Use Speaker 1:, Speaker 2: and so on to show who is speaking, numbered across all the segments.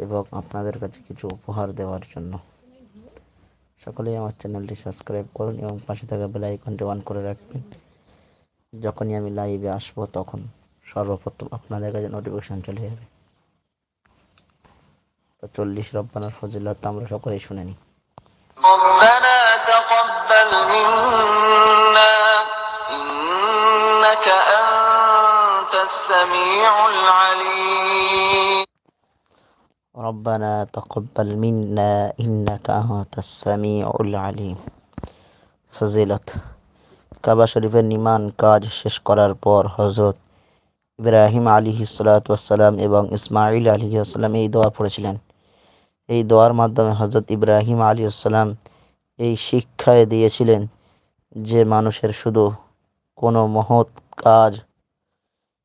Speaker 1: এবং আপনাদের কাছে কিছু উপহার দেওয়ার জন্য সকলেই আমার চ্যানেলটি সাবস্ক্রাইব করুন এবং পাশে থাকা বেল আইকনটি অন করে রাখবেন যখনই আমি লাইভে আসবো তখন সর্বপ্রথম আপনাদের কাছে নোটিফিকেশন চলে যাবে তো চল্লিশ রব্বানার ফজিলত আমরা সকলেই শুনে নিই
Speaker 2: ربنا تقبل منا إنك أنت السميع العليم
Speaker 1: ربنا تقبل منا إنك أنت السميع العليم ফজিলত কাবা শরীফের নির্মাণ কাজ শেষ করার পর হজরত ইব্রাহিম আলী সালাম এবং ইসমাইল আলী আসসালাম এই দোয়া পড়েছিলেন এই দোয়ার মাধ্যমে হজরত ইব্রাহিম আলী আসসালাম এই শিক্ষায় দিয়েছিলেন যে মানুষের শুধু কোনো মহৎ কাজ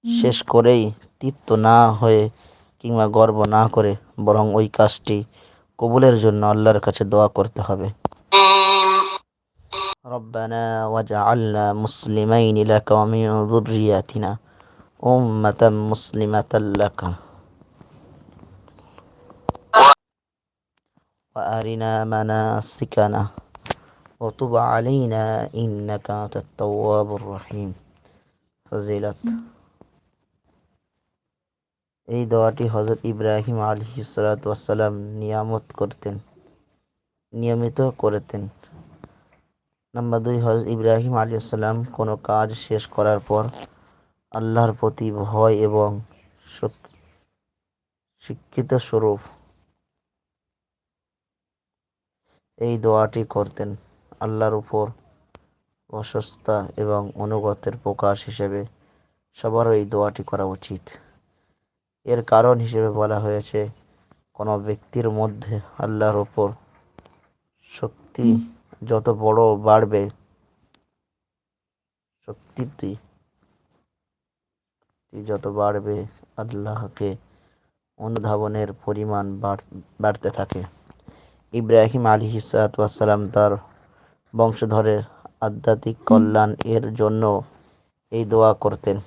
Speaker 1: শেষ করেই তৃপ্ত না হয়ে কিংবা গর্ব না করে বরং ওই কাজটি কবুলের জন্য আল্লাহর কাছে দোয়া করতে হবে ربنا واجعلنا مسلمين لك ومن ذرياتنا أمة مسلمة لك وأرنا مناسكنا وتب علينا إنك أنت التواب الرحيم فزيلت এই দোয়াটি হজরত ইব্রাহিম আলী সালাম নিয়ামত করতেন, নিয়মিত করতেন। নাম্বার দুই হজরত ইব্রাহিম আলী সাল্লাম কোনো কাজ শেষ করার পর আল্লাহর প্রতি ভয় এবং শক- শিক্ষিত স্বরূপ এই দোয়াটি করতেন আল্লাহর উপর অসস্তা এবং অনুগতের প্রকাশ হিসেবে সবার এই দোয়াটি করা উচিত। এর কারণ হিসেবে বলা হয়েছে, কোনো ব্যক্তির মধ্যে আল্লাহর ওপর শক্তি যত বড় বাড়বে শক্তিটি যত বাড়বে, আল্লাহকে অনুধাবনের পরিমাণ বাড়- বাড়তে থাকে। ইব্রাহিম আলী সালাম তার বংশধরের আধ্যাত্মিক কল্যাণ এর জন্য এই দোয়া করতেন।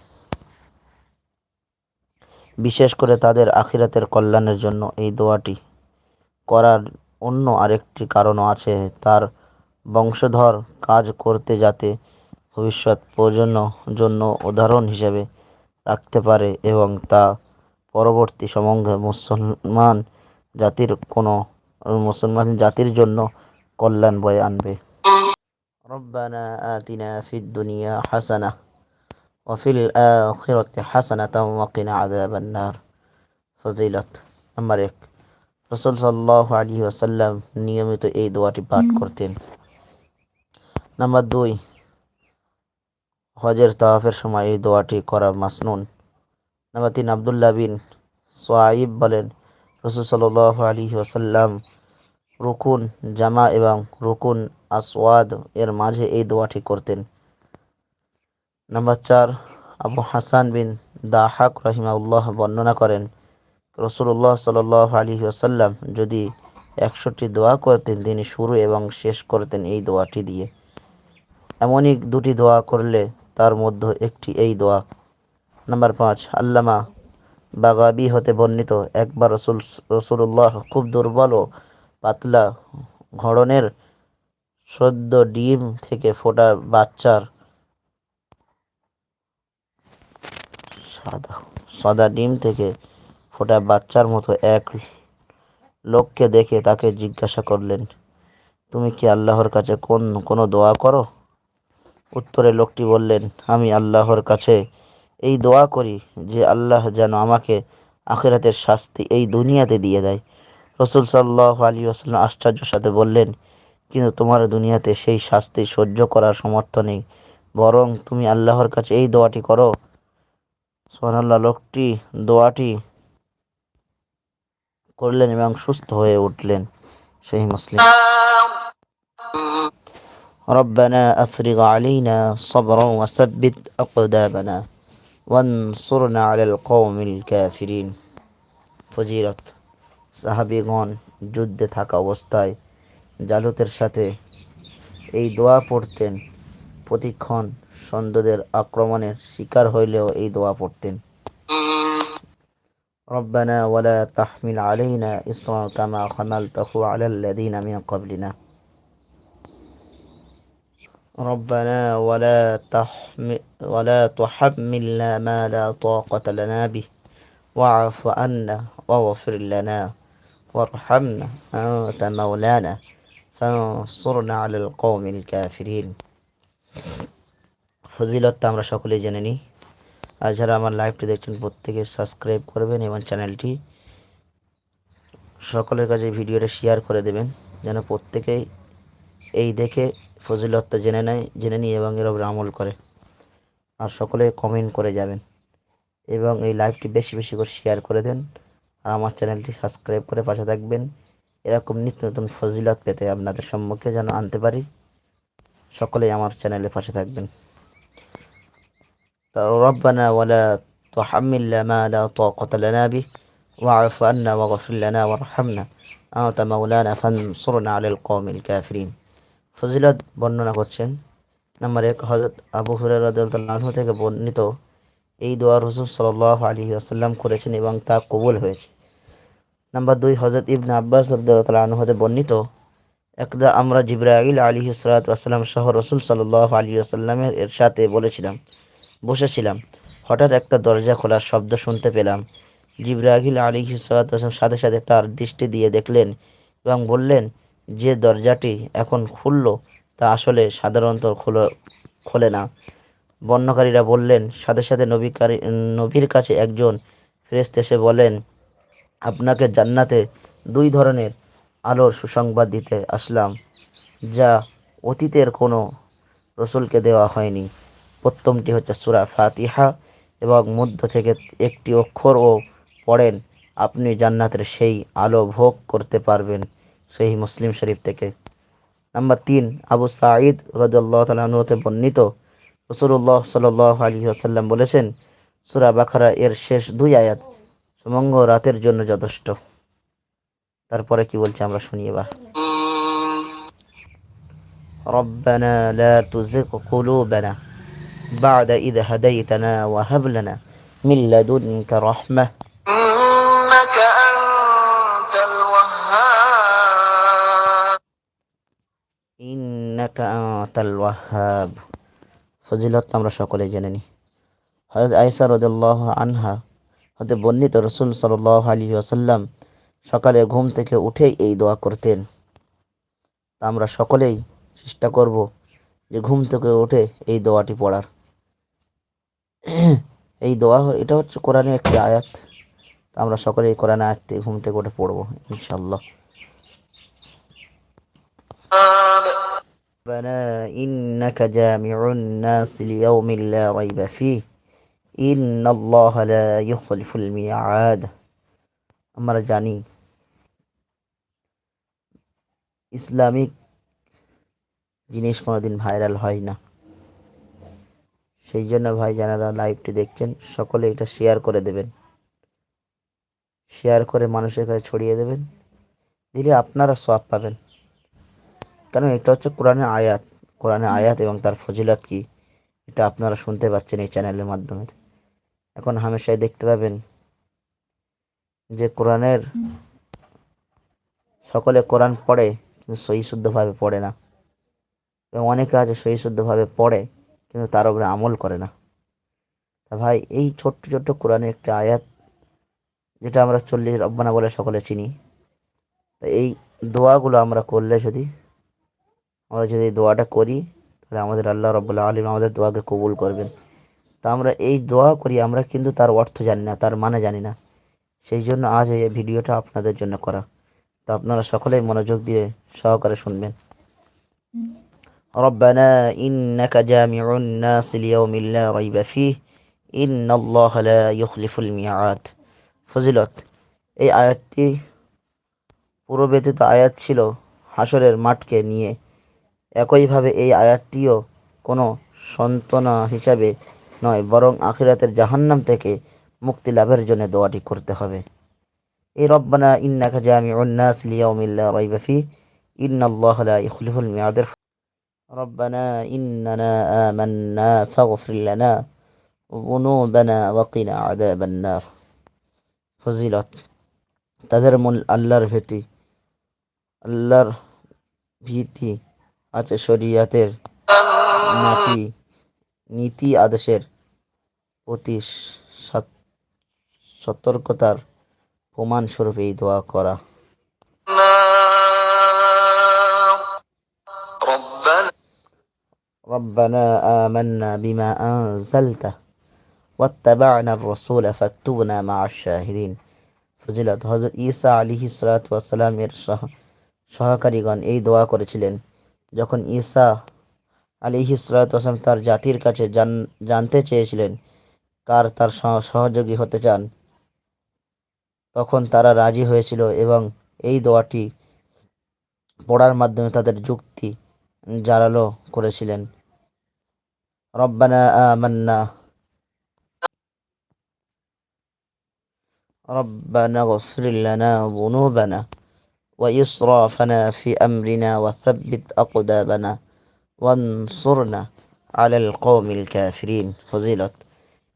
Speaker 1: বিশেষ করে তাদের আখিরাতের কল্যাণের জন্য এই দোয়াটি করার অন্য আরেকটি কারণও আছে তার বংশধর কাজ করতে যাতে ভবিষ্যৎ প্রজন্ম জন্য উদাহরণ হিসেবে রাখতে পারে এবং তা পরবর্তী সমগ্র মুসলমান জাতির কোনো মুসলমান জাতির জন্য কল্যাণ বয়ে আনবে ربنا آتنا في الدنيا حسنة ওয়াফিল আখিরতে হাসানাত ওয়াকিনা আদাবান নার ফজিলত নাম্বার এক রসুল সাল্লাহ আলী ওয়াসাল্লাম নিয়মিত এই দোয়াটি পাঠ করতেন। নাম্বার দুই, হজের তাওয়াফের সময় এই দোয়াটি করা মাসনুন। নাম্বার তিন, আবদুল্লাহ বিন সোয়াইব বলেন, রসুল সাল আলী ওয়াসাল্লাম রুকুন জামা এবং রুকুন আসওয়াদ এর মাঝে এই দোয়াটি করতেন। নাম্বার চার আবু হাসান বিন দাহাক রহিমাউল্লাহ বর্ণনা করেন রসুল্লাহ সাল আলী ওসাল্লাম যদি একশোটি দোয়া করতেন, তিনি শুরু এবং শেষ করতেন এই দোয়াটি দিয়ে। এমনই দুটি দোয়া করলে তার মধ্যে একটি এই দোয়া। নাম্বার পাঁচ, আল্লামা বাগাবি হতে বর্ণিত, একবার রসুল রসুল্লাহ খুব দুর্বল ও পাতলা ঘড়নের সদ্য ডিম থেকে ফোটা বাচ্চার সাদা সাদা ডিম থেকে ফোটা বাচ্চার মতো এক লোককে দেখে তাকে জিজ্ঞাসা করলেন, তুমি কি আল্লাহর কাছে কোন, কোনো দোয়া করো? উত্তরে লোকটি বললেন, আমি আল্লাহর কাছে এই দোয়া করি যে আল্লাহ যেন আমাকে আখিরাতের শাস্তি এই দুনিয়াতে দিয়ে দেয়। রসুল সাল্লাহ আলী আসাল্লাম আশ্চর্যের সাথে বললেন, কিন্তু তোমার দুনিয়াতে সেই শাস্তি সহ্য করার সমর্থ নেই। বরং তুমি আল্লাহর কাছে এই দোয়াটি করো সোহানাল্লাহ লোকটি দোয়াটি করলেন এবং সুস্থ হয়ে উঠলেন সেই মুসলিম ربنا أفرغ علينا صبرا وثبت أقدامنا وانصرنا على القوم الكافرين ফজিরত সাহাবিগণ যুদ্ধে থাকা অবস্থায় জালুতের সাথে এই দোয়া পড়তেন প্রতিক্ষণ সন্ধ্যদের আক্রমণের শিকার হইলেও এই দোয়া পড়তেন ربنا ولا تحمل علينا إصرا كما حملته على الذين من قبلنا ربنا ولا تحمل ولا تحملنا ما لا طاقة لنا به واعف عنا واغفر لنا وارحمنا أنت مولانا فانصرنا على القوم الكافرين ফজিলত আমরা সকলেই জেনে নিই। আর যারা আমার লাইভটি দেখছেন, প্রত্যেকে সাবস্ক্রাইব করবেন এবং চ্যানেলটি সকলের কাছে ভিডিওটা শেয়ার করে দেবেন, যেন প্রত্যেকেই এই দেখে ফজিলতটা জেনে নেয়, জেনে নিই এবং এর আমল করে। আর সকলে কমেন্ট করে যাবেন। এবং এই লাইভটি বেশি বেশি করে শেয়ার করে দেন, আর আমার চ্যানেলটি সাবস্ক্রাইব করে পাশে থাকবেন। এরকম নিত্য নতুন ফজিলত পেতে আপনাদের সম্মুখে যেন আনতে পারি। সকলেই আমার চ্যানেলের পাশে থাকবেন। ربنا ولا تحملنا ما لا طاقة لنا به واعف عنا واغفر لنا وارحمنا أنت مولانا فانصرنا على القوم الكافرين ফজিলত বর্ণনা করছেন নাম্বার এক হজরত আবু হুরাহ থেকে বর্ণিত এই দোয়া রসুল সাল্লাহ আলী আসাল্লাম করেছেন এবং তা কবুল হয়েছে নাম্বার দুই হজরত ইবনে আব্বাস আবদুল্লাহ হতে বর্ণিত একদা আমরা জিব্রাইল আলী সালাতাম সহ রসুল সাল্লাহ আলী আসাল্লামের এর সাথে বলেছিলাম বসেছিলাম। হঠাৎ একটা দরজা খোলার শব্দ শুনতে পেলাম। জিব্রাহিল আলী সালাতাম সাথে সাথে তার দৃষ্টি দিয়ে দেখলেন এবং বললেন, যে দরজাটি এখন খুলল তা আসলে সাধারণত খোলো, খোলে না। বর্ণকারীরা বললেন, সাথে সাথে নবীকারী নবীর কাছে একজন ফেরেস্ত এসে বলেন, আপনাকে জান্নাতে দুই ধরনের আলোর সুসংবাদ দিতে আসলাম, যা অতীতের কোনো রসুলকে দেওয়া হয়নি। প্রথমটি হচ্ছে সুরা ফাতিহা এবং মধ্য থেকে একটি অক্ষর ও পড়েন আপনি জান্নাতের সেই আলো ভোগ করতে পারবেন সেই মুসলিম শরীফ থেকে নাম্বার তিন আবু সাঈদ রদুল্লাহ তালতে বর্ণিত রসুল্লাহ সাল আলী আসাল্লাম বলেছেন সুরা বাখারা এর শেষ দুই আয়াত সমঙ্গ রাতের জন্য যথেষ্ট তারপরে কি বলছে আমরা শুনি এবার ربنا لا تزغ قلوبنا بعد إذ هديتنا وهب لنا من لدنك رحمة
Speaker 2: إنك أنت الوهاب
Speaker 1: إنك أنت الوهاب ফজিলত আমরা সকলে জেনে নিই হজরত আয়সা রদুল্লাহ আনহা হতে বর্ণিত রসুল সাল্লাহ আলী আসাল্লাম সকালে ঘুম থেকে উঠেই এই দোয়া করতেন তা আমরা সকলেই চেষ্টা করব যে ঘুম থেকে উঠে এই দোয়াটি পড়ার এই দোয়া হ- এটা হচ্ছে কোরআনের একটি আয়াত তা আমরা সকলেই কোরআন আয়াত থেকে ঘুম থেকে উঠে পড়বো ইনশাল্লাহ ربنا إنك جامع الناس ليوم لا ريب فيه إن الله لا يخلف الميعاد আমরা জানি ইসলামিক জিনিস কোনোদিন ভাইরাল হয় না সেই জন্য ভাই যারা লাইভটি দেখছেন। সকলে এটা শেয়ার করে দেবেন। শেয়ার করে মানুষের কাছে ছড়িয়ে দেবেন। দিলে আপনারা সব পাবেন। কারণ এটা হচ্ছে কোরআনের আয়াত। কোরআনের আয়াত এবং তার ফজিলত কি? এটা আপনারা শুনতে পাচ্ছেন এই চ্যানেলের মাধ্যমে। এখন হামেশাই দেখতে পাবেন যে কোরআনের সকলে কোরআন পড়ে কিন্তু সহি শুদ্ধভাবে পড়ে না। এবং অনেকে আছে সহি শুদ্ধভাবে পড়ে। কিন্তু তার উপরে আমল করে না। তা ভাই, এই ছোট্ট ছোট্ট কোরআনের একটা আয়াত, যেটা আমরা চল্লিশ রব্বানা বলে সকলে চিনি, তা এই দোয়াগুলো আমরা করলে যদি, আমরা যদি দোয়াটা করি, তাহলে আমাদের আল্লাহ রব্বুল্লাহ আলিম আমাদের দোয়াকে কবুল করবেন। তা আমরা এই দোয়া করি, আমরা কিন্তু তার অর্থ জানি না, তার মানে জানি না। সেই জন্য আজ এই ভিডিওটা আপনাদের জন্য করা। তো আপনারা সকলেই মনোযোগ দিয়ে সহকারে শুনবেন। ربنا إنك جامع الناس ليوم لا ريب فيه إن الله لا يخلف الميعاد ফজিলত এই আয়াতটি পুরো ব্যতীত আয়াত ছিল হাসরের মাঠকে নিয়ে একইভাবে এই আয়াতটিও কোনো সন্তনা হিসাবে নয় বরং আখিরাতের জাহান্নাম থেকে মুক্তি লাভের জন্য দোয়াটি করতে হবে এই রব্বানা ইন্নাকা জামিউন নাস লিয়াউমিল লা রাইবা ফি ইন্নাল্লাহা লা ইখলিফুল মিয়াদের ربنا إننا آمنا فاغفر لنا ذنوبنا وقنا عذاب النار ফজিলত তাদের মূল আল্লাহর ভীতি আল্লাহর ভীতি আছে শরিয়াতের নাতি নীতি আদেশের প্রতি সত- সতর্কতার প্রমাণস্বরূপ এই দোয়া করা
Speaker 2: ربنا
Speaker 1: آمنا بما أنزلته واتبعنا الرسول فاكتبنا مع الشاهدين ফজিলত হজরত ঈসা আলী সালাতামের সহ সহকারীগণ এই দোয়া করেছিলেন যখন ঈসা আলী সালাতাম তার জাতির কাছে জান- জানতে চেয়েছিলেন কার তার সহ- সহযোগী হতে চান তখন তারা রাজি হয়েছিল এবং এই দোয়াটি পড়ার মাধ্যমে তাদের যুক্তি জারালো করেছিলেন রব্বানা আমান্না ربنا اغفر لنا ذنوبنا وإسرافنا في أمرنا وثبت أقدامنا وانصرنا على القوم الكافرين ফজিলত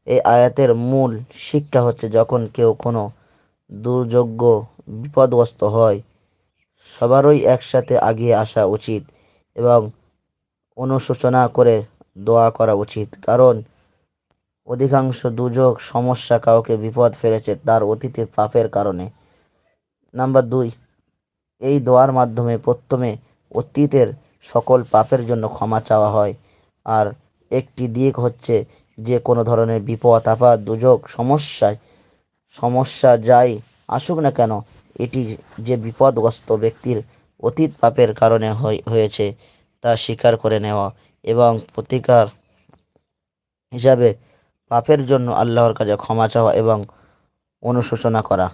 Speaker 1: এই আয়াতের মূল শিক্ষা হচ্ছে যখন কেউ কোনো দুর্যোগ্য বিপদগ্রস্ত হয় সবারই একসাথে আগিয়ে আসা উচিত এবং অনুশোচনা করে দোয়া করা উচিত। কারণ অধিকাংশ দুর্যোগ সমস্যা কাউকে বিপদ ফেলেছে তার অতীতের পাপের কারণে। নাম্বার দুই, এই দোয়ার মাধ্যমে প্রথমে অতীতের সকল পাপের জন্য ক্ষমা চাওয়া হয়। আর একটি দিক হচ্ছে যে কোনো ধরনের বিপদ আপদ দুর্যোগ সমস্যায় সমস্যা যাই আসুক না কেন, এটি যে বিপদগ্রস্ত ব্যক্তির অতীত পাপের কারণে হয়েছে তা স্বীকার করে নেওয়া। এবং প্রতিকার হিসাবে পাপের জন্য আল্লাহর কাছে ক্ষমা চাওয়া এবং অনুশোচনা করা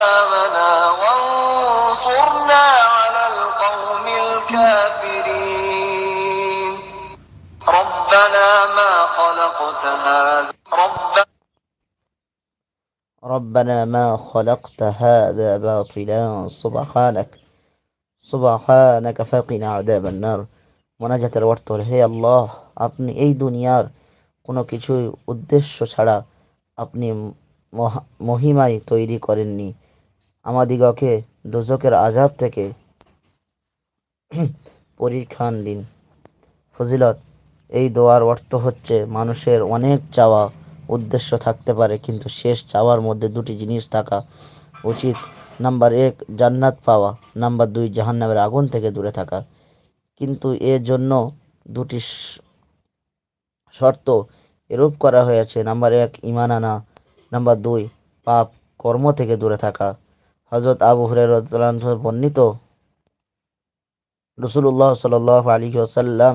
Speaker 2: آمنا وانصرنا على القوم الكافرين ربنا ما خلقت هذا ربنا
Speaker 1: ربنا ما خلقت هذا باطلا سبحانك سبحانك فقنا عذاب النار মোনাজাতের অর্থ হে আল্লাহ, আপনি এই দুনিয়ার কোনো কিছুই উদ্দেশ্য ছাড়া আপনি মহা- মহিমায় তৈরি করেননি। আমাদিগকে দুজকের আজাব থেকে পরীক্ষান দিন। ফজিলত, এই দোয়ার অর্থ হচ্ছে, মানুষের অনেক চাওয়া উদ্দেশ্য থাকতে পারে, কিন্তু শেষ চাওয়ার মধ্যে দুটি জিনিস থাকা উচিত। নাম্বার এক, জান্নাত পাওয়া। নাম্বার দুই, জাহান্নামের আগুন থেকে দূরে থাকা। কিন্তু এর জন্য দুটি শ- শর্ত এরূপ করা হয়েছে নাম্বার এক ইমান আনা নাম্বার দুই পাপ কর্ম থেকে দূরে থাকা হজরত আবু হুরের বর্ণিত রসুল্লাহ সাল আলী ওসাল্লাম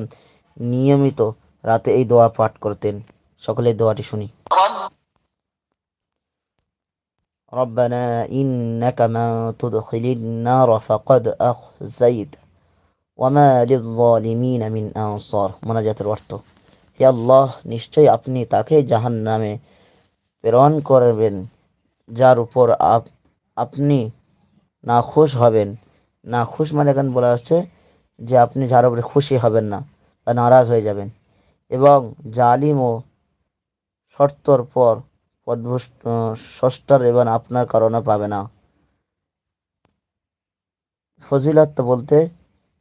Speaker 1: নিয়মিত রাতে এই দোয়া পাঠ করতেন সকলে এই দোয়াটি শুনি
Speaker 2: رب
Speaker 1: ربنا إنك من تدخل النار فقد أخزيت ওয়ামা লিমিন আমিন আনসর মোনাজাতের অর্থ, হে আল্লাহ, নিশ্চয়ই আপনি তাকে জাহান নামে প্রেরণ করবেন, যার উপর আপনি না খুশ হবেন। না খুশ মানে এখানে বলা হচ্ছে যে আপনি যার উপরে খুশি হবেন না বা নারাজ হয়ে যাবেন। এবং জালিম ও শর্তর পর পদভুষ্ট ষষ্ঠার এবং আপনার কারণে পাবে না। ফজিলত বলতে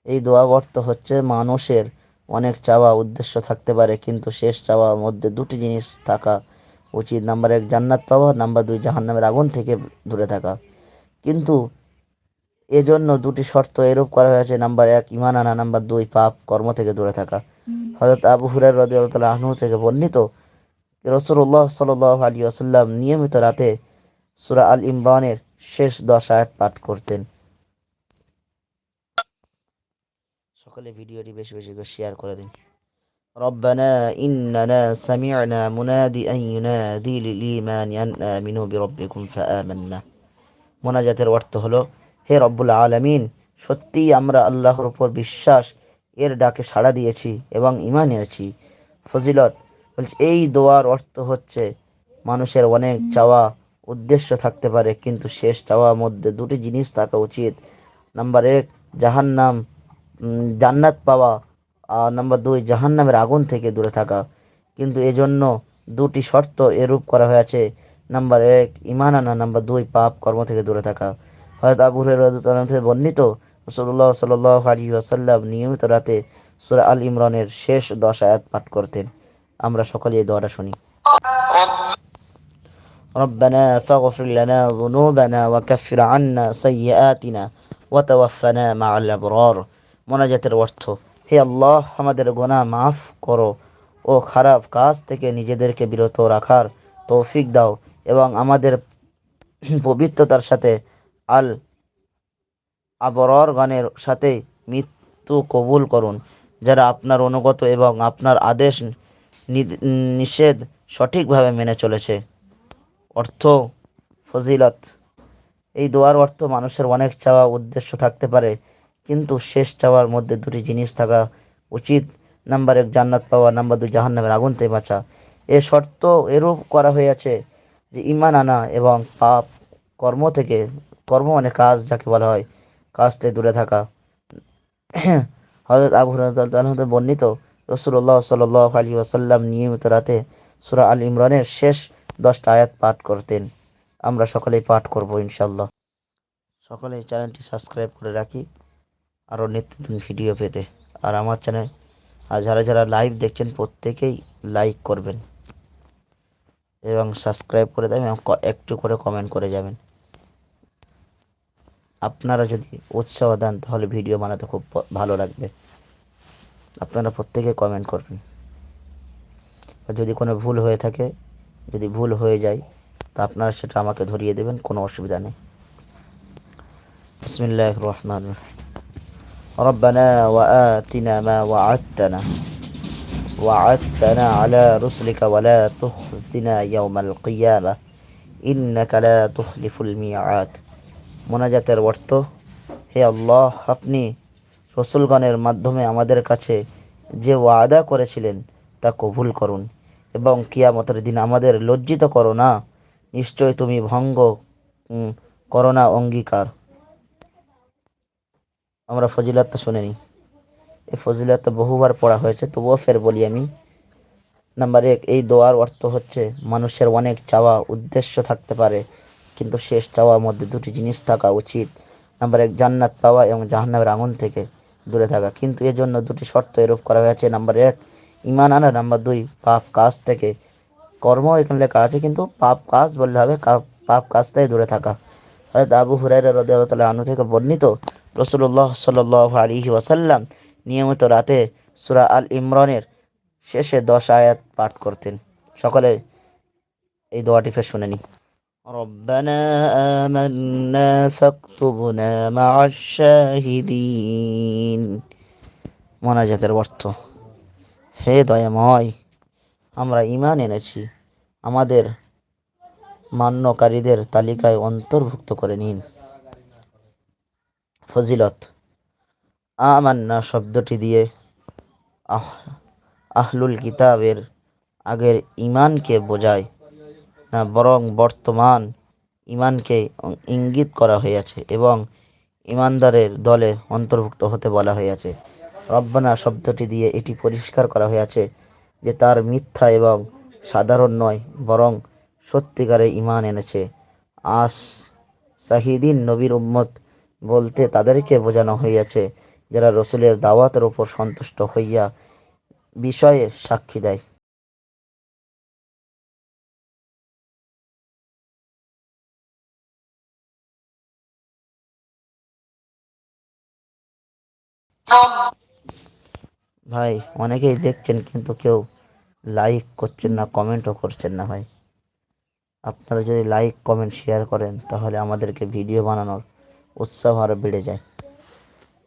Speaker 1: এই দোয়া অর্থ হচ্ছে মানুষের অনেক চাওয়া উদ্দেশ্য থাকতে পারে কিন্তু শেষ চাওয়ার মধ্যে দুটি জিনিস থাকা উচিত। নাম্বার এক জান্নাত পাওয়া। নাম্বার দুই জাহান্নামের আগুন থেকে দূরে থাকা। কিন্তু এজন্য দুটি শর্ত এরূপ করা হয়েছে। নাম্বার এক ইমান আনা। নাম্বার দুই পাপ কর্ম থেকে দূরে থাকা। হজরত আবু হুরার রদি আল্লাহ আহনু থেকে বর্ণিত রসুল্লাহ সাল আলী আসাল্লাম নিয়মিত রাতে সুরা আল ইমরানের শেষ দশ আয়াত পাঠ করতেন। সকলে ভিডিওটি বেশি বেশি করে শেয়ার করে দিন ربنا إننا سمعنا منادئا ينادي للإيمان أن آمنوا بربكم فآمنا মোনাজাতের অর্থ হলো হে রব্বুল আলামিন সত্যিই আমরা আল্লাহর উপর বিশ্বাস এর ডাকে সাড়া দিয়েছি এবং ইমান এনেছি ফজিলত বলছে এই দোয়ার অর্থ হচ্ছে মানুষের অনেক চাওয়া উদ্দেশ্য থাকতে পারে কিন্তু শেষ চাওয়ার মধ্যে দুটি জিনিস থাকা উচিত নাম্বার এক জাহান্নাম উম, জান্নাত পাওয়া আর নাম্বার দুই জাহান্নামের আগুন থেকে দূরে থাকা কিন্তু এজন্য দুটি শর্ত এরূপ করা হয়েছে নাম্বার এক ইমান আনা নাম্বার দুই পাপ কর্ম থেকে দূরে থাকা হয়তো আবু হুরায়রা থেকে বর্ণিত রসুল্লাহ সাল্লাহ আলী আসাল্লাম নিয়মিত রাতে সূরা আল ইমরানের শেষ দশ আয়াত পাঠ করতেন আমরা সকলে এই দোয়াটা শুনি
Speaker 2: رب
Speaker 1: ربنا فاغفر لنا ذنوبنا وكفر عنا سيئاتنا وتوفنا مع الأبرار মোনাজাতের অর্থ, হে আল্লাহ, আমাদের গোনা মাফ করো ও খারাপ কাজ থেকে নিজেদেরকে বিরত রাখার তৌফিক দাও এবং আমাদের পবিত্রতার সাথে আল আবরর গানের সাথে মৃত্যু কবুল করুন। যারা আপনার অনুগত এবং আপনার আদেশ নিষেধ সঠিকভাবে মেনে চলেছে। অর্থ, ফজিলত। এই দোয়ার অর্থ মানুষের অনেক চাওয়া উদ্দেশ্য থাকতে পারে। কিন্তু শেষ চাওয়ার মধ্যে দুটি জিনিস থাকা উচিত। নাম্বার এক, জান্নাত পাওয়া। নাম্বার দুই, জাহান্নামের আগুন থেকে বাঁচা। এ শর্ত এরূপ করা হয়েছে যে ইমান আনা এবং পাপ কর্ম থেকে, কর্ম মানে কাজ যাকে বলা হয়, কাজ থেকে দূরে থাকা। হজরত আবু হুরায়রা বর্ণিত রসুল্লাহ সাল্লাহ আলী ওয়াসাল্লাম নিয়মিত রাতে সূরা আল ইমরানের শেষ দশটা আয়াত পাঠ করতেন। আমরা সকলেই পাঠ করব ইনশাল্লাহ সকলে এই চ্যানেলটি সাবস্ক্রাইব করে রাখি। আরও নিত্য নতুন ভিডিও পেতে। আর আমার চ্যানেল, আর যারা যারা লাইভ দেখছেন প্রত্যেকেই লাইক করবেন। এবং সাবস্ক্রাইব করে দেবেন, এবং একটু করে কমেন্ট করে যাবেন। আপনারা যদি উৎসাহ দেন, তাহলে ভিডিও বানাতে খুব ভালো লাগবে। আপনারা প্রত্যেকে কমেন্ট করবেন। যদি কোনো ভুল হয়ে থাকে, যদি ভুল হয়ে যায়, তা আপনারা সেটা আমাকে ধরিয়ে দেবেন, কোনো অসুবিধা নেই। বিসমিল্লাহ রহমান ربنا وآتنا ما وعدتنا وعدتنا على رسلك ولا تخزنا يوم القيامة إنك لا تخلف الميعاد মোনাজাতের অর্থ হে আল্লাহ আপনি রসুলগণের মাধ্যমে আমাদের কাছে যে ওয়াদা করেছিলেন তা কবুল করুন এবং কিয়ামতের দিন আমাদের লজ্জিত করো না নিশ্চয় তুমি ভঙ্গ উম, করো না অঙ্গীকার আমরা ফজিলাতটা শুনে নিই। এই ফজিলাতটা বহুবার পড়া হয়েছে, তবুও ফের বলি আমি। নাম্বার এক, এই দোয়ার অর্থ হচ্ছে মানুষের অনেক চাওয়া উদ্দেশ্য থাকতে পারে, কিন্তু শেষ চাওয়ার মধ্যে দুটি জিনিস থাকা উচিত। নাম্বার এক, জান্নাত পাওয়া এবং জাহান্নামের আগুন থেকে দূরে থাকা। কিন্তু এর জন্য দুটি শর্ত এরূপ করা হয়েছে। নাম্বার এক ইমান আনা। নাম্বার দুই, পাপ কাজ থেকে কর্ম এখানে লেখা আছে, কিন্তু পাপ কাজ বললে হবে, পাপ কাজ থেকে দূরে থাকা। হয়তো আবু হুরাইরা রাদিয়াল্লাহু তাআলা আনহু থেকে বর্ণিত রসুল্লাহ সাল্লাল্লাহু আলাইহি ওয়াসাল্লাম নিয়মিত রাতে সূরা আল ইমরানের শেষে দশ আয়াত পাঠ করতেন সকলে এই দোয়াটি ফের শুনে নি ربنا آمنا فاكتبنا مع الشاهدين মোনাজাতের অর্থ হে দয়াময় আমরা ইমান এনেছি আমাদের মান্যকারীদের তালিকায় অন্তর্ভুক্ত করে নিন ফজিলত। আমান্না শব্দটি দিয়ে আহ, আহলুল কিতাবের আগের ইমানকে বোঝায় না, বরং বর্তমান ইমানকে ইঙ্গিত করা হয়েছে এবং ইমানদারের দলে অন্তর্ভুক্ত হতে বলা হয়েছে রব্বানা শব্দটি দিয়ে এটি পরিষ্কার করা হয়েছে যে তার মিথ্যা এবং সাধারণ নয়, বরং সত্যিকারে ইমান এনেছে। আস সাহিদিন নবীর উম্মত বলতে তাদেরকে বোঝানো হইয়াছে, যারা রসুলের দাওয়াতের উপর সন্তুষ্ট হইয়া বিষয়ে সাক্ষী দেয়। ভাই, অনেকেই দেখছেন কিন্তু কেউ লাইক করছেন না কমেন্টও করছেন না ভাই। আপনারা যদি লাইক কমেন্ট শেয়ার করেন, তাহলে আমাদেরকে ভিডিও বানানোর উৎসাহ আরও বেড়ে যায়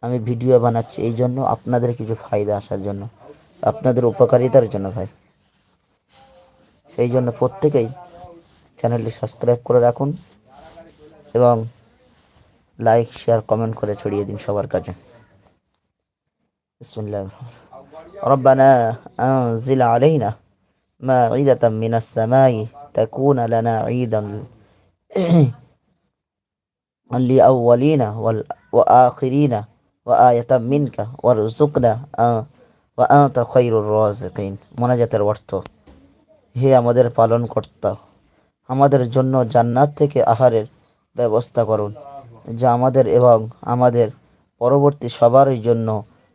Speaker 1: আমি ভিডিও বানাচ্ছি এই জন্য আপনাদের কিছু ফায়দা আসার জন্য আপনাদের উপকারিতার জন্য ভাই সেই জন্য প্রত্যেকেই চ্যানেলটি সাবস্ক্রাইব করে রাখুন এবং লাইক শেয়ার কমেন্ট করে ছড়িয়ে দিন সবার কাছে بسم الله ربنا أنزل علينا مائدة من السماء تكون لنا عيدا لأولين وال- وآخرين وآية منك وارزقنا آه، وأنت خير الرازقين মোনাজাতের অর্থ হে আমাদের পালন কর্তা আমাদের জন্য জান্নাত থেকে আহারের ব্যবস্থা করুন যা আমাদের এবং আমাদের পরবর্তী সবারই জন্য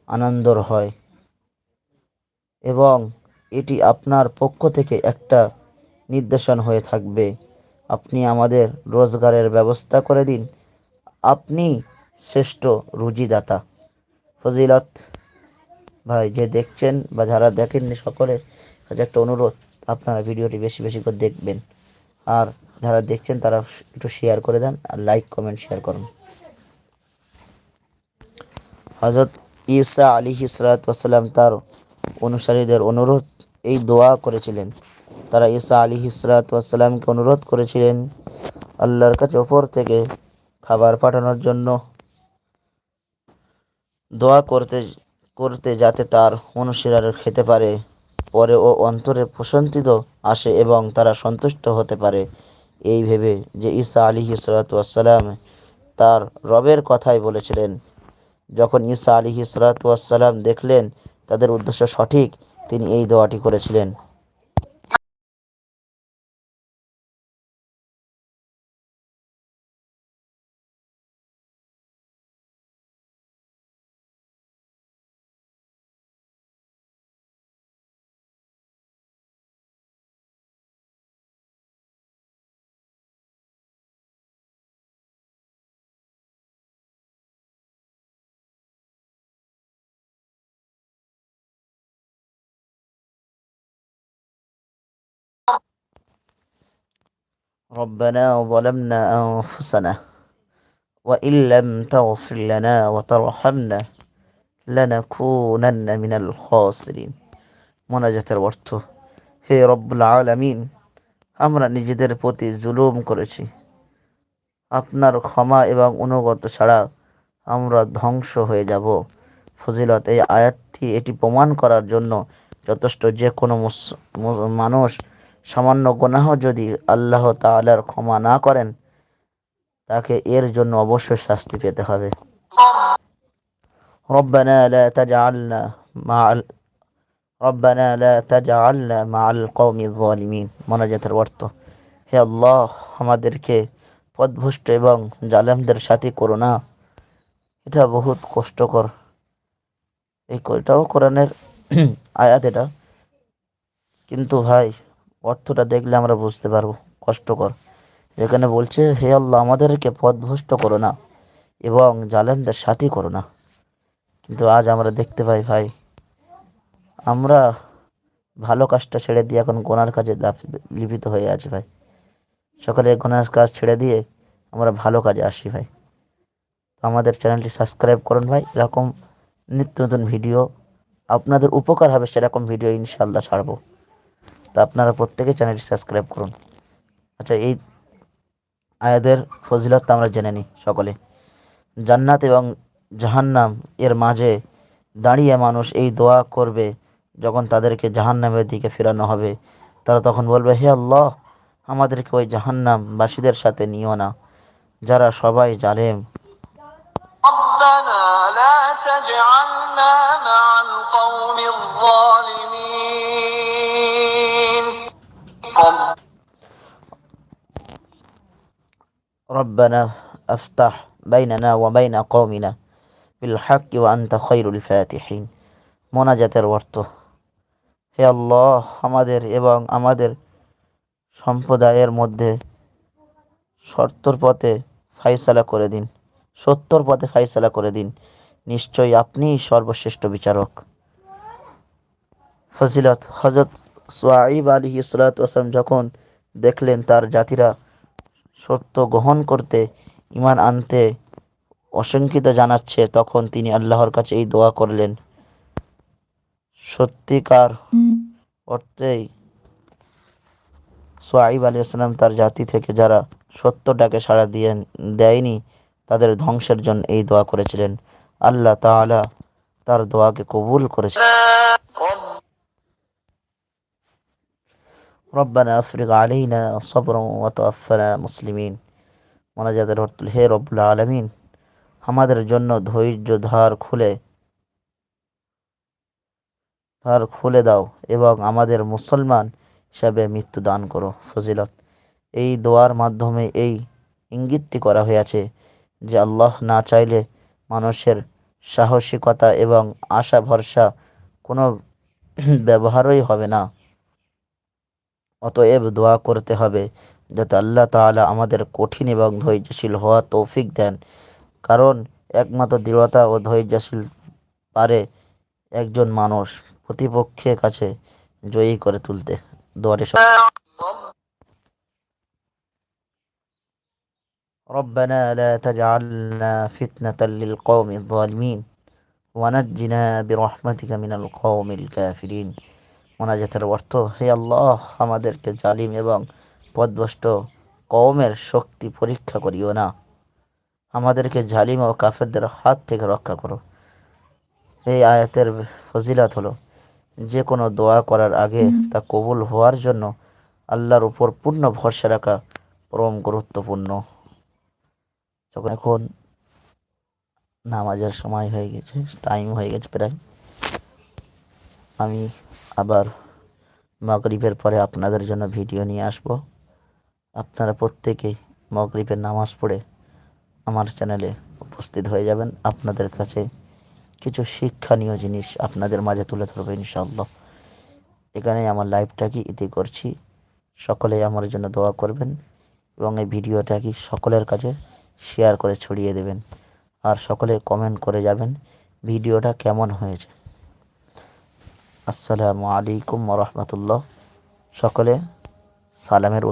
Speaker 1: আনন্দর হয় এবং এটি আপনার পক্ষ থেকে একটা নির্দেশন হয়ে থাকবে আপনি আমাদের রোজগারের ব্যবস্থা করে দিন আপনি শ্রেষ্ঠ রুজিদাতা। ফজিলত, ভাই, যে দেখছেন বা যারা দেখেননি সকলের কাছে একটা অনুরোধ, আপনারা ভিডিওটি বেশি বেশি করে দেখবেন। আর যারা দেখছেন তারা একটু শেয়ার করে দেন আর লাইক কমেন্ট শেয়ার করুন। হজরত ঈসা আলী হিসরাতাম তার অনুসারীদের অনুরোধ, এই দোয়া করেছিলেন। তারা ঈসা আলী হিসরাতামকে অনুরোধ করেছিলেন, আল্লাহর কাছে ওপর থেকে খাবার পাঠানোর জন্য দোয়া করতে করতে যাতে তার অনুসারীরা খেতে পারে। পরে ও অন্তরে প্রশান্তিত আসে এবং তারা সন্তুষ্ট হতে পারে। এই ভেবে যে ঈসা আলী হিসরাতাম তার রবের কথাই বলেছিলেন। যখন ঈসা আলী হিসরাতাম দেখলেন তাদের উদ্দেশ্য সঠিক, তিনি এই দোয়াটি করেছিলেন। ربنا ظلمنا أنفسنا وإن لم تغفر لنا وترحمنا لنكونن من الخاسرين মোনাজাতের অর্থ হে রব্বুল আলামিন আমরা নিজেদের প্রতি জুলুম করেছি আপনার ক্ষমা এবং অনুগত ছাড়া আমরা ধ্বংস হয়ে যাব ফজিলত এই আয়াতটি এটি প্রমাণ করার জন্য যথেষ্ট যে কোনো মুস- মু- মানুষ সামান্য গুনাহ যদি আল্লাহ তাআলার ক্ষমা না করেন তাকে এর জন্য অবশ্যই শাস্তি পেতে হবে ربنا لا تجعلنا مع ال- ربنا لا تجعلنا مع القوم الظالمين মোনাজাতের অর্থ হে আল্লাহ আমাদেরকে পথভ্রষ্ট এবং জালেমদের সাথে করো না এটা বহুত কষ্টকর এই ক- এটাও কোরআনের আয়াত এটা কিন্তু ভাই অর্থটা দেখলে আমরা বুঝতে পারব, কষ্টকর। এখানে বলছে, হে আল্লাহ, আমাদেরকে পথভ্রষ্ট করো না এবং জালেমদের সাথী করো না। কিন্তু আজ আমরা দেখতে পাই, ভাই, আমরা ভালো কাজটা ছেড়ে দিয়ে এখন গোনার কাজে লিপিত হয়ে আছি, ভাই। সকালে গোনার কাজ ছেড়ে দিয়ে আমরা ভালো কাজে আসি, ভাই। আমাদের চ্যানেলটি সাবস্ক্রাইব করুন, ভাই। এরকম নিত্য নতুন ভিডিও, আপনাদের উপকার হবে সেরকম ভিডিও ইনশাল্লাহ ছাড়বো। তা আপনারা প্রত্যেকে চ্যানেলটি সাবস্ক্রাইব করুন আচ্ছা এই আয়াদের ফজিলত তো আমরা জেনে নিই সকলে জান্নাত এবং জাহান্নাম এর মাঝে দাঁড়িয়ে মানুষ এই দোয়া করবে যখন তাদেরকে জাহান্নামের দিকে ফেরানো হবে তারা তখন বলবে হে আল্লাহ আমাদেরকে ওই জাহান্নাম বাসীদের সাথে নিও না যারা সবাই জালেম
Speaker 2: ربنا لا تجعلنا مع القوم الظالمين
Speaker 1: ربنا افتح بيننا وبين قومنا بالحق وأنت خير الفاتحين মোনাজাতের অর্থ হে আল্লাহ আমাদের এবং আমাদের সম্প্রদায়ের মধ্যে সত্তর পথে ফাইসালা করে দিন সত্তর পথে ফাইসালা করে দিন নিশ্চয়ই আপনিই সর্বশ্রেষ্ঠ বিচারক ফজিলত হজরত সোয়াইব আলী ইসলাতাম যখন দেখলেন তার জাতিরা সত্য গ্রহণ করতে ইমান আনতে অশঙ্কিত জানাচ্ছে, তখন তিনি আল্লাহর কাছে এই দোয়া করলেন। সত্যিকার অর্থেই সোয়াইব আলী আসসালাম তার জাতি থেকে যারা সত্যটাকে সাড়া দিয়ে দেয়নি, তাদের ধ্বংসের জন্য এই দোয়া করেছিলেন। আল্লাহ তাআলা তার দোয়াকে কবুল করেছেন রব্বানা আফরিক আলাইনা সবর ওয়াতাফানা মুসলিমিন। মোনাজাতের অর্থ, হে রব্বুল আলামিন, আমাদের জন্য ধৈর্য ধার খুলে ধার খুলে দাও এবং আমাদের মুসলমান হিসাবে মৃত্যু দান করো। ফজিলত, এই দোয়ার মাধ্যমে এই ইঙ্গিতটি করা হয়েছে যে আল্লাহ না চাইলে মানুষের সাহসিকতা এবং আশা ভরসা কোনো ব্যবহারই হবে না। অতএব দোয়া করতে হবে যাতে আল্লাহ তাআলা আমাদের কঠিন এবং ধৈর্যশীল হওয়া তৌফিক দেন কারণ একমাত্র দৃঢ়তা ও ধৈর্যশীল পারে একজন মানুষ প্রতিপক্ষের কাছে জয়ী করে তুলতে দোয়াটি সব ربنا لا تجعلنا فتنة للقوم الظالمين ونجنا برحمتك من القوم الكافرين মোনাজাতের অর্থ হে আল্লাহ আমাদেরকে জালিম এবং পদভষ্ট কওমের শক্তি পরীক্ষা করিও না। আমাদেরকে জালিম ও কাফেরদের হাত থেকে রক্ষা করো। এই আয়াতের ফজিলাত হলো যে কোনো দোয়া করার আগে তা কবুল হওয়ার জন্য আল্লাহর উপর পূর্ণ ভরসা রাখা পরম গুরুত্বপূর্ণ। যখন এখন নামাজের সময় হয়ে গেছে টাইম হয়ে গেছে প্রায়। আমি আবার মগরিবের পরে আপনাদের জন্য ভিডিও নিয়ে আসব। আপনারা প্রত্যেকেই মগরিবের নামাজ পড়ে আমার চ্যানেলে উপস্থিত হয়ে যাবেন। আপনাদের কাছে কিছু শিক্ষণীয় জিনিস আপনাদের মাঝে তুলে ধরবো ইনশাআল্লাহ। এখানে আমার লাইভটাকে ইতি করছি। সকলেই আমার জন্য দোয়া করবেন এবং এই ভিডিওটা কি সকলের কাছে শেয়ার করে ছড়িয়ে দেবেন। আর সকলে কমেন্ট করে যাবেন, ভিডিওটা কেমন হয়েছে। আসসালামু আলাইকুম রহমতুল্লাহ। সকলে সালামের